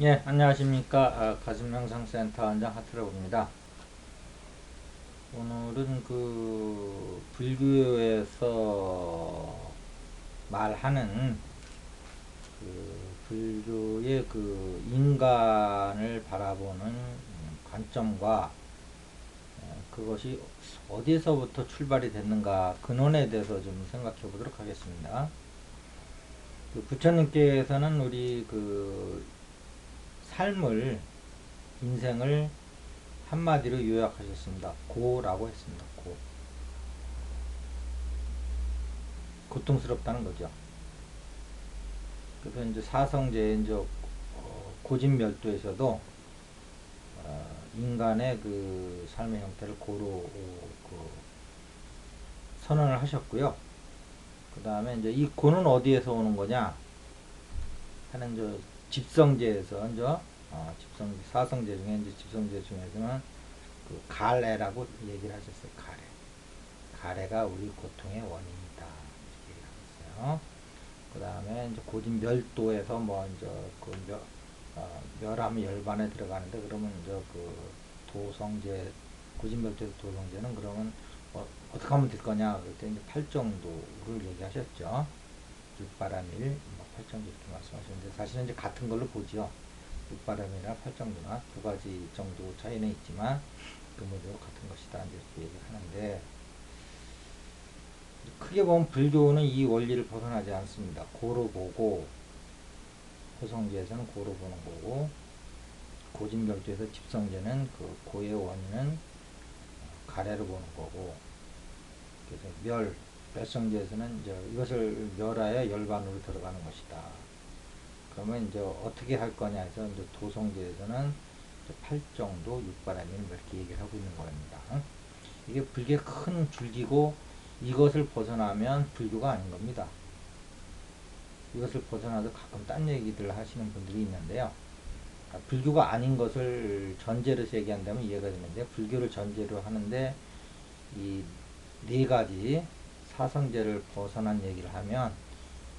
예, 안녕하십니까. 아, 가슴명상센터 원장 하트라고입니다. 오늘은 그 불교에서 말하는 그 불교의 그 인간을 바라보는 관점과 어, 그것이 어디에서부터 출발이 됐는가 근원에 대해서 좀 생각해 보도록 하겠습니다. 그 부처님께서는 우리 그 삶을 인생을 한마디로 요약하셨습니다. 고라고 했습니다. 고. 고통스럽다는 거죠. 그래서 이제 사성제 이제 어, 고진멸도에서도 어, 인간의 그 삶의 형태를 고로 어, 그 선언을 하셨고요. 그 다음에 이제 이 고는 어디에서 오는 거냐 하는 저 집성제에서 이제 어, 집성 사성제 중에 이제 집성제 중에서는 그 가래라고 얘기를 하셨어요. 가래. 가래가 우리 고통의 원인이다. 이렇게 얘기하셨어요. 그 다음에 이제 고진 멸도에서 뭐 이제 그 멸, 어, 멸하면 열반에 들어가는데 그러면 이제 그 도성제 고진 멸도에서 도성제는 그러면 어, 어떻게 하면 될 거냐 그때 이제 팔정도를 얘기하셨죠. 육바람일 뭐 팔정도 이렇게 말씀하셨는데 사실은 이제 같은 걸로 보죠. 육바람이나 팔정도나 두 가지 정도 차이는 있지만 근본적으로 같은 것이다 이렇게 얘기를 하는데 크게 보면 불교는 이 원리를 벗어나지 않습니다. 고로 보고 호성제에서는 고로 보는 거고 고진별도에서 집성제는 그 고의 원인은 가래로 보는 거고 그래서 멸 멸성제에서는 이제 이것을 멸하여 열반으로 들어가는 것이다. 그러면 이제 어떻게 할 거냐 해서 이제 도성제에서는 팔정도 육바라밀 이렇게 얘기를 하고 있는 겁니다. 이게 불교의 큰 줄기고 이것을 벗어나면 불교가 아닌 겁니다. 이것을 벗어나도 가끔 딴 얘기들 하시는 분들이 있는데요. 아, 불교가 아닌 것을 전제로 얘기한다면 이해가 되는데 불교를 전제로 하는데 이 네 가지 사성제를 벗어난 얘기를 하면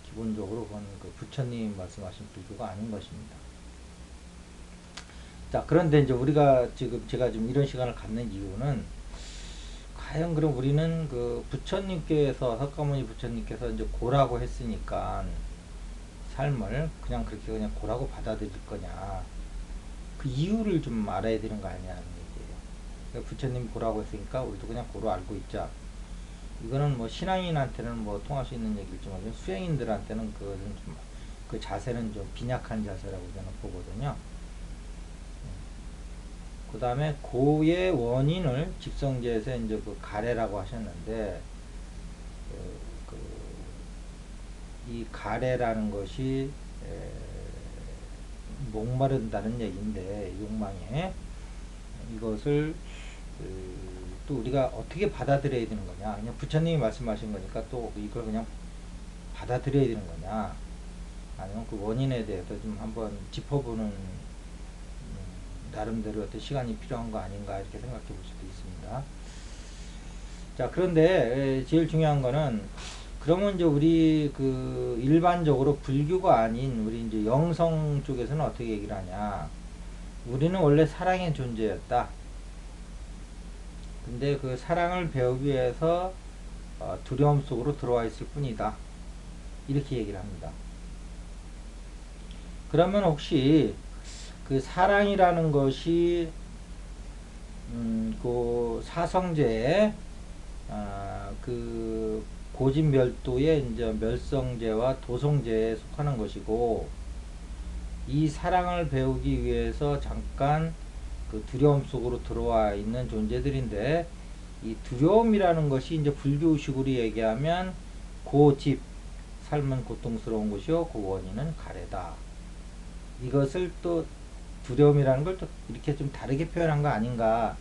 기본적으로 그건 그 부처님 말씀하신 불교가 아닌 것입니다. 자 그런데 이제 우리가 지금 제가 좀 이런 시간을 갖는 이유는 과연 그럼 우리는 그 부처님께서 석가모니 부처님께서 이제 고라고 했으니까 삶을 그냥 그렇게 그냥 고라고 받아들일 거냐 그 이유를 좀 알아야 되는 거 아니냐는 얘기예요. 그러니까 부처님 고라고 했으니까 우리도 그냥 고로 알고 있자. 이거는 뭐 신앙인한테는 뭐 통할 수 있는 얘기지만 수행인들한테는 그것은 좀 그 자세는 좀 빈약한 자세라고 저는 보거든요. 그 다음에 고의 원인을 집성제에서 이제 그 가래라고 하셨는데, 그, 그, 이 가래라는 것이, 에, 목마른다는 얘기인데, 욕망에, 이것을, 그, 또 우리가 어떻게 받아들여야 되는 거냐. 그냥 부처님이 말씀하신 거니까 또 이걸 그냥 받아들여야 되는 거냐. 아니면 그 원인에 대해서 좀 한번 짚어보는 나름대로 어떤 시간이 필요한 거 아닌가 이렇게 생각해 볼 수도 있습니다. 자, 그런데 제일 중요한 거는 그러면 이제 우리 그 일반적으로 불교가 아닌 우리 이제 영성 쪽에서는 어떻게 얘기를 하냐. 우리는 원래 사랑의 존재였다. 근데 그 사랑을 배우기 위해서 어, 두려움 속으로 들어와 있을 뿐이다. 이렇게 얘기를 합니다. 그러면 혹시 그 사랑이라는 것이 음, 그 사성제의 아, 그 고진멸도의 이제 멸성제와 도성제에 속하는 것이고 이 사랑을 배우기 위해서 잠깐 그 두려움 속으로 들어와 있는 존재들인데 이 두려움이라는 것이 이제 불교식으로 얘기하면 고집 삶은 고통스러운 것이요 그 원인은 가래다 이것을 또 두려움이라는 걸 또 이렇게 좀 다르게 표현한 거 아닌가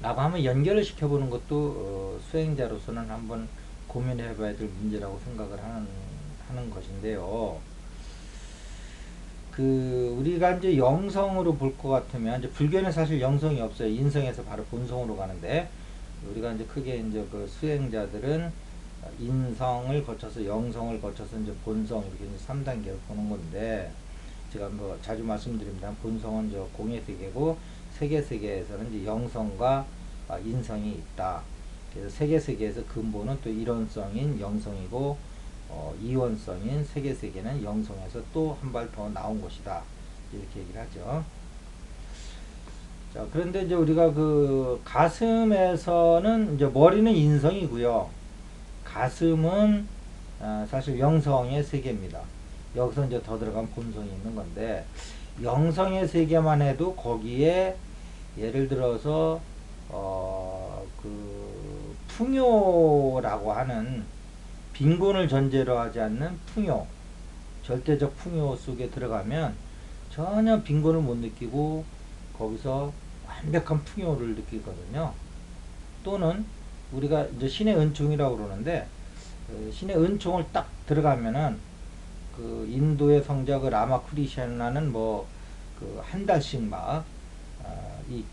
라고 하면 연결을 시켜보는 것도 어, 수행자로서는 한번 고민해 봐야 될 문제라고 생각을 하는, 하는 것인데요. 그, 우리가 이제 영성으로 볼 것 같으면, 이제 불교는 사실 영성이 없어요. 인성에서 바로 본성으로 가는데, 우리가 이제 크게 이제 그 수행자들은 인성을 거쳐서 영성을 거쳐서 이제 본성 이렇게 이제 3단계로 보는 건데, 제가 뭐 자주 말씀드립니다. 본성은 저 공의 세계고 세계 세계에서는 이제 영성과 아, 인성이 있다. 그래서 세계 세계에서 근본은 또 이론성인 영성이고 어, 이원성인 세계 세계는 영성에서 또 한 발 더 나온 것이다. 이렇게 얘기를 하죠. 자, 그런데 이제 우리가 그 가슴에서는 이제 머리는 인성이고요. 가슴은 아, 사실 영성의 세계입니다. 여기서 이제 더 들어간 본성이 있는 건데 영성의 세계만 해도 거기에 예를 들어서 어 그 풍요라고 하는 빈곤을 전제로 하지 않는 풍요 절대적 풍요 속에 들어가면 전혀 빈곤을 못 느끼고 거기서 완벽한 풍요를 느끼거든요. 또는 우리가 이제 신의 은총이라고 그러는데 그 신의 은총을 딱 들어가면은 그 인도의 성자 그 라마 크리시아나는 뭐 그 한 달씩 막이이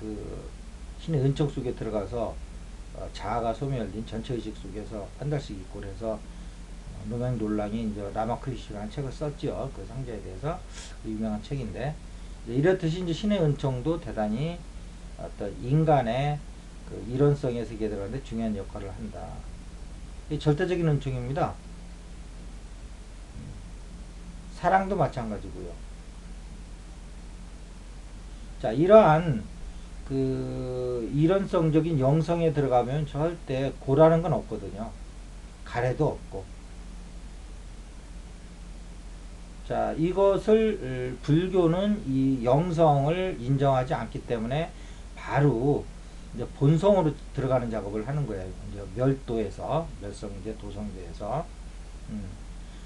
그 신의 은총 속에 들어가서 어, 자아가 소멸된 전체 의식 속에서 한 달씩 있고 그래서 노맹 논란이 이제 라마 크리시아나 책을 썼죠 그 성자에 대해서 그 유명한 책인데 이렇듯이 이제 신의 은총도 대단히 어떤 인간의 그 이론성의 들어가는데 중요한 역할을 한다. 이 절대적인 은총입니다. 사랑도 마찬가지고요. 자, 이러한 그 이론성적인 영성에 들어가면 절대 고라는 건 없거든요. 가래도 없고. 자, 이것을 불교는 이 영성을 인정하지 않기 때문에 바로 이제 본성으로 들어가는 작업을 하는 거예요. 이제 멸도에서 멸성제 도성제에서. 음.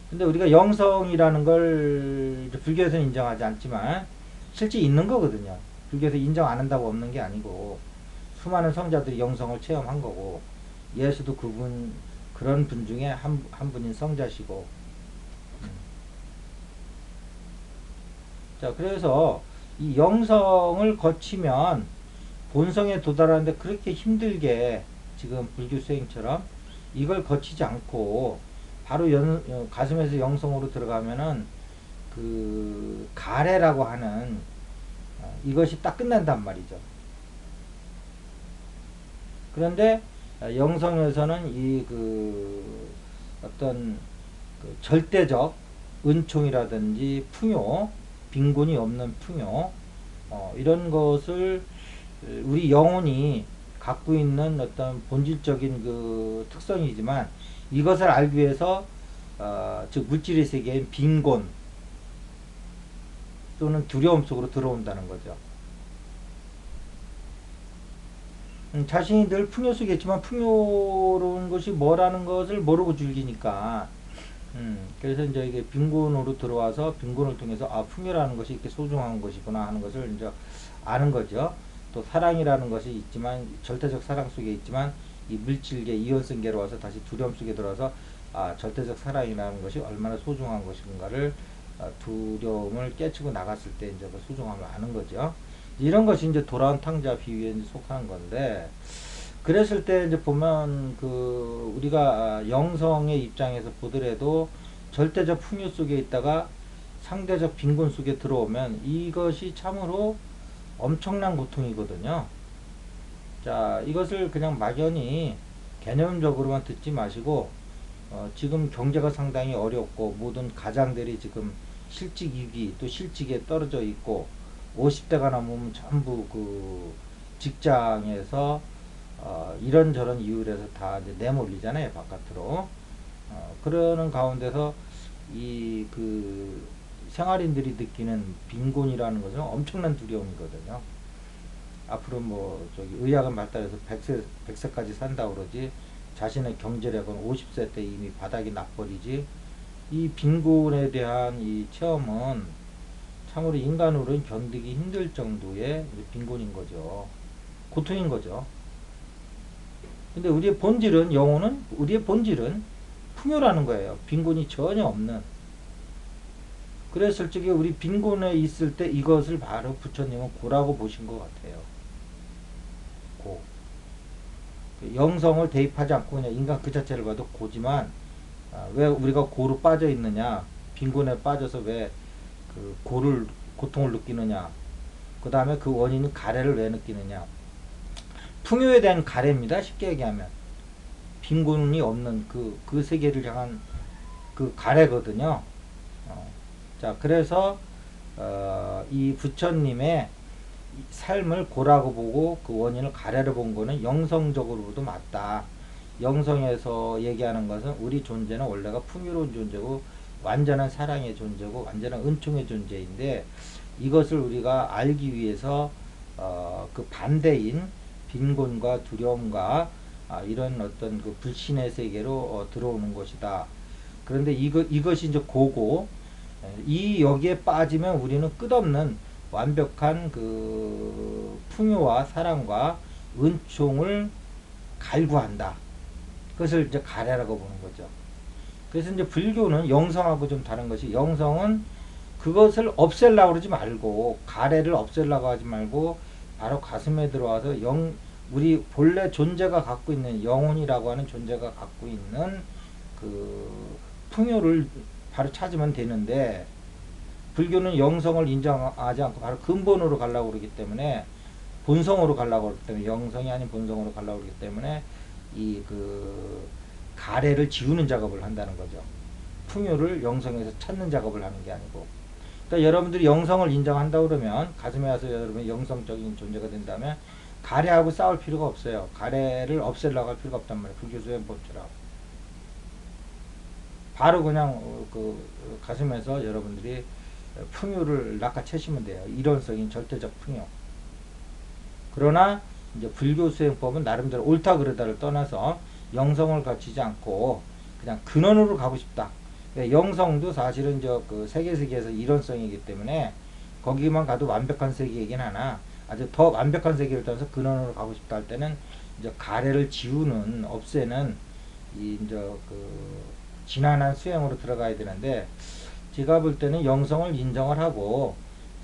근데 우리가 영성이라는 걸 불교에서는 인정하지 않지만 실제 있는 거거든요. 불교에서 인정 안 한다고 없는 게 아니고 수많은 성자들이 영성을 체험한 거고 예수도 그분 그런 분 중에 한, 한 분인 성자시고 음. 자 그래서 이 영성을 거치면 본성에 도달하는데 그렇게 힘들게 지금 불교 수행처럼 이걸 거치지 않고 바로 연, 어, 가슴에서 영성으로 들어가면은 그 가래라고 하는 어, 이것이 딱 끝난단 말이죠. 그런데 어, 영성에서는 이 그 어떤 그 절대적 은총이라든지 풍요, 빈곤이 없는 풍요, 어, 이런 것을 우리 영혼이 갖고 있는 어떤 본질적인 그 특성이지만 이것을 알기 위해서 어, 즉 물질의 세계인 빈곤 또는 두려움 속으로 들어온다는 거죠. 음, 자신이 늘 풍요 속에 있지만 풍요로운 것이 뭐라는 것을 모르고 즐기니까 음, 그래서 이제 이게 빈곤으로 들어와서 빈곤을 통해서 아 풍요라는 것이 이렇게 소중한 것이구나 하는 것을 이제 아는 거죠. 또 사랑이라는 것이 있지만 절대적 사랑 속에 있지만 이 물질계 이온성계로 와서 다시 두려움 속에 들어와서 아 절대적 사랑이라는 것이 얼마나 소중한 것인가를 아, 두려움을 깨치고 나갔을 때 이제 그 소중함을 아는 거죠. 이런 것이 이제 돌아온 탕자 비유에 속하는 건데 그랬을 때 이제 보면 그 우리가 영성의 입장에서 보더라도 절대적 풍요 속에 있다가 상대적 빈곤 속에 들어오면 이것이 참으로 엄청난 고통이거든요. 자, 이것을 그냥 막연히 개념적으로만 듣지 마시고, 어, 지금 경제가 상당히 어렵고, 모든 가장들이 지금 실직 위기, 또 실직에 떨어져 있고, 50대가 넘으면 전부 그 직장에서 어, 이런저런 이유로 해서 다 내몰리잖아요, 바깥으로. 어, 그러는 가운데서 이 그 생활인들이 느끼는 빈곤이라는 것은 엄청난 두려움이거든요. 앞으로 뭐 저기 의학은 발달해서 100세 100세까지 산다 그러지 자신의 경제력은 50세 때 이미 바닥이 나버리지 이 빈곤에 대한 이 체험은 참으로 인간으로는 견디기 힘들 정도의 빈곤인 거죠. 고통인 거죠. 근데 우리의 본질은 영혼은 우리의 본질은 풍요라는 거예요. 빈곤이 전혀 없는 그랬을 적에 우리 빈곤에 있을 때 이것을 바로 부처님은 고라고 보신 것 같아요. 고. 영성을 대입하지 않고 그냥 인간 그 자체를 봐도 고지만 아, 왜 우리가 고로 빠져 있느냐? 빈곤에 빠져서 왜 그 고를 고통을 느끼느냐? 그 다음에 그 원인은 가래를 왜 느끼느냐? 풍요에 대한 가래입니다 쉽게 얘기하면. 빈곤이 없는 그 그 세계를 향한 그 가래거든요. 어, 자 그래서 어, 이 부처님의 삶을 고라고 보고 그 원인을 가래로 본 거는 영성적으로도 맞다. 영성에서 얘기하는 것은 우리 존재는 원래가 풍요로운 존재고 완전한 사랑의 존재고 완전한 은총의 존재인데 이것을 우리가 알기 위해서 어, 그 반대인 빈곤과 두려움과 아, 이런 어떤 그 불신의 세계로 어, 들어오는 것이다. 그런데 이거 이것이 이제 고고 이 여기에 빠지면 우리는 끝없는 완벽한 그 풍요와 사랑과 은총을 갈구한다. 그것을 이제 가래라고 보는 거죠. 그래서 이제 불교는 영성하고 좀 다른 것이 영성은 그것을 없애려고 그러지 말고 가래를 없애려고 하지 말고 바로 가슴에 들어와서 영 우리 본래 존재가 갖고 있는 영혼이라고 하는 존재가 갖고 있는 그 풍요를 바로 찾으면 되는데 불교는 영성을 인정하지 않고 바로 근본으로 가려고 그러기 때문에 본성으로 가려고 그러기 때문에 영성이 아닌 본성으로 가려고 그러기 때문에 이 그 가래를 지우는 작업을 한다는 거죠. 풍요를 영성에서 찾는 작업을 하는 게 아니고. 그러니까 여러분들이 영성을 인정한다 그러면 가슴에 와서 여러분 영성적인 존재가 된다면 가래하고 싸울 필요가 없어요. 가래를 없애려고 할 필요가 없단 말이에요. 불교 수행법처럼. 바로 그냥 어, 그 가슴에서 여러분들이 풍요를 낚아채시면 돼요. 이론적인 절대적 풍요. 그러나 이제 불교 수행법은 나름대로 옳다 그르다를 떠나서 영성을 갖추지 않고 그냥 근원으로 가고 싶다. 그러니까 영성도 사실은 저그 세계 세계에서 이론성이기 때문에 거기만 가도 완벽한 세계이긴 하나 아주 더 완벽한 세계를 떠나서 근원으로 가고 싶다 할 때는 이제 가래를 지우는 없애는 이 이제 그 지난한 수행으로 들어가야 되는데 제가 볼 때는 영성을 인정을 하고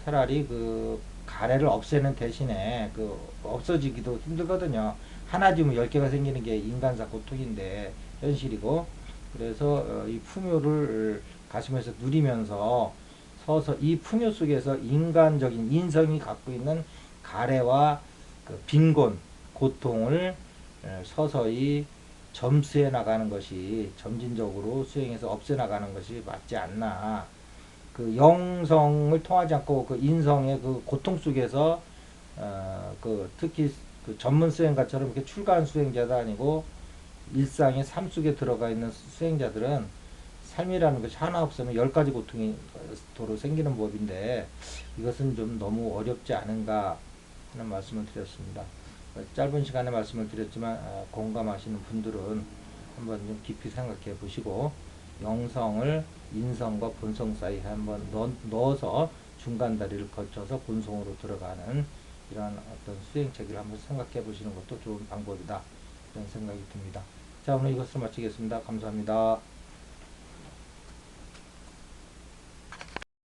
차라리 그 가래를 없애는 대신에 그 없어지기도 힘들거든요. 하나 지면 열 개가 생기는 게 인간사 고통인데 현실이고 그래서 어, 이 풍요를 가슴에서 누리면서 서서 이 풍요 속에서 인간적인 인성이 갖고 있는 가래와 그 빈곤 고통을 서서히 점수해 나가는 것이 점진적으로 수행해서 없애 나가는 것이 맞지 않나. 그 영성을 통하지 않고 그 인성의 그 고통 속에서 어 그 특히 그 전문 수행가처럼 이렇게 출가한 수행자도 아니고 일상의 삶 속에 들어가 있는 수행자들은 삶이라는 것이 하나 없으면 열 가지 고통이 도로 생기는 법인데 이것은 좀 너무 어렵지 않은가 하는 말씀을 드렸습니다. 짧은 시간에 말씀을 드렸지만 아, 공감하시는 분들은 한번 좀 깊이 생각해 보시고 영성을 인성과 본성 사이에 한번 넣어서 중간 다리를 거쳐서 본성으로 들어가는 이런 어떤 수행책을 한번 생각해 보시는 것도 좋은 방법이다. 이런 생각이 듭니다. 자, 오늘 이것을 마치겠습니다. 감사합니다.